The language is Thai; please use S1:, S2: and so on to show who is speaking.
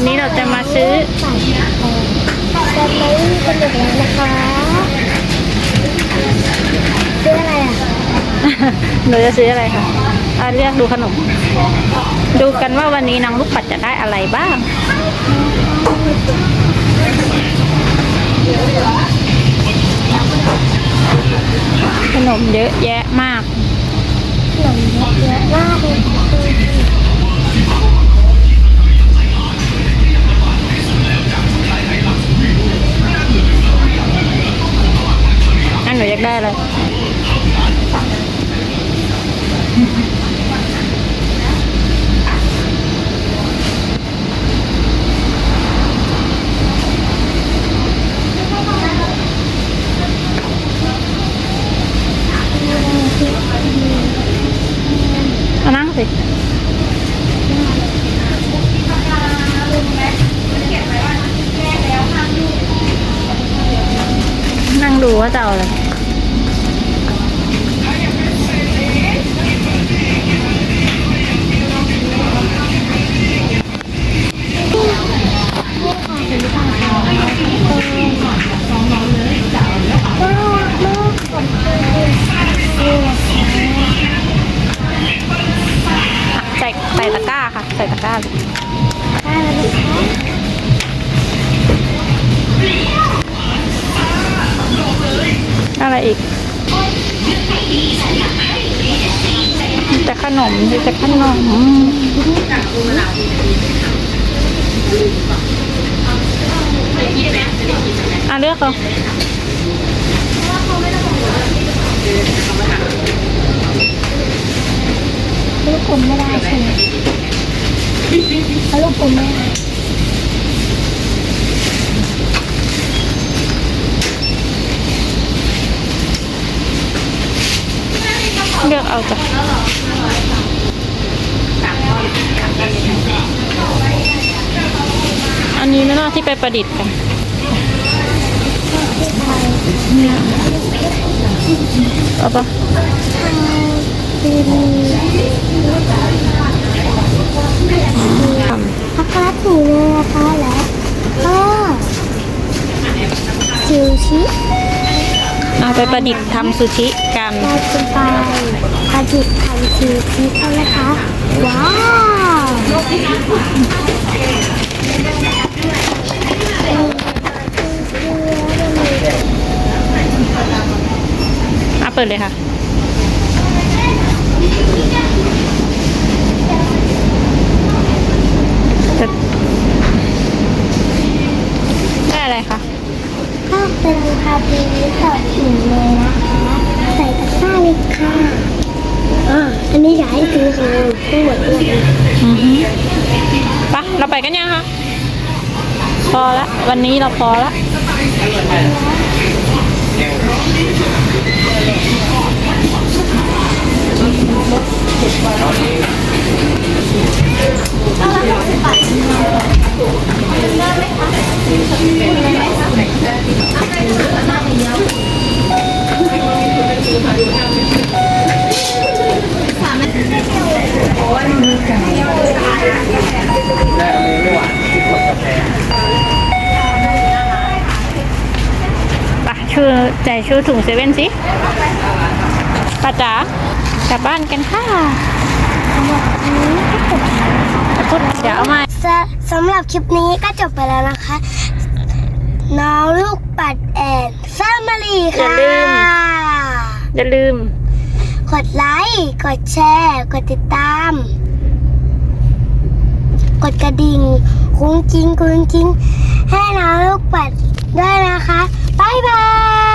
S1: วันนี้เราจะมาซื้อ
S2: จะไม่เป็นแบบนั้นนะคะซื้ออะไรอะ
S1: หนูจะซื้ออะไรคะอะเลือกดูขนม ดูกันว่าวันนี้น้องลูกปัดจะได้อะไรบ้างขนมเยอะแยะมาก
S2: ขนมเยอะมากเลย
S1: อยากได้อะไรเอานั่งสินั่งดูว่าจะเอาอะไร อะไรอีก แต่ขนมมีแต่ขนมอะเลือกเอา
S2: ลูกอมไม่ได้ใช่ไหมเอาลูกอมไม่ได้
S1: เลือกเอาจ้ะอันนี้ไม่น่าที่ไปประดิษฐ์กันเอาปะทำ
S2: พักรัดหนูเลยนะคะแล้วก็ซูชิ
S1: ไปประดิษฐ์ทำซูชิกัน
S2: เราจะไปประดิษฐ์ทำซูชิกันนะคะ ว้าว
S1: อะเปิดเลยค่ะจะได้อะไรคะ
S2: ก็เป็นคาเฟ่สดหนึ่งเลยนะคะ ใส่ตะกร้าเลยค่ะอ่าอันนี้อยากให้ซื้อของทั้งหมดเลย
S1: อือฮึ ไปะเราไปกันยังคะพอละ วันนี้เราพอละไป ชูใจชูถุงเซเว่นสิป้าจ๋ากลับบ้านกันค่ะพุดเดี๋ยวเอามา
S2: สสำหรับคลิปนี้ก็จบไปแล้วนะคะ น้องลูกปัดแอนแฟมิลี่ค่ะ
S1: อย่าลืม
S2: กดไลค์ กดแชร์ กดติดตาม กดกระดิ่ง คุ้งกิ้งคุ้งกิ้งให้น้องลูกปัดด้วยนะคะ บ๊ายบาย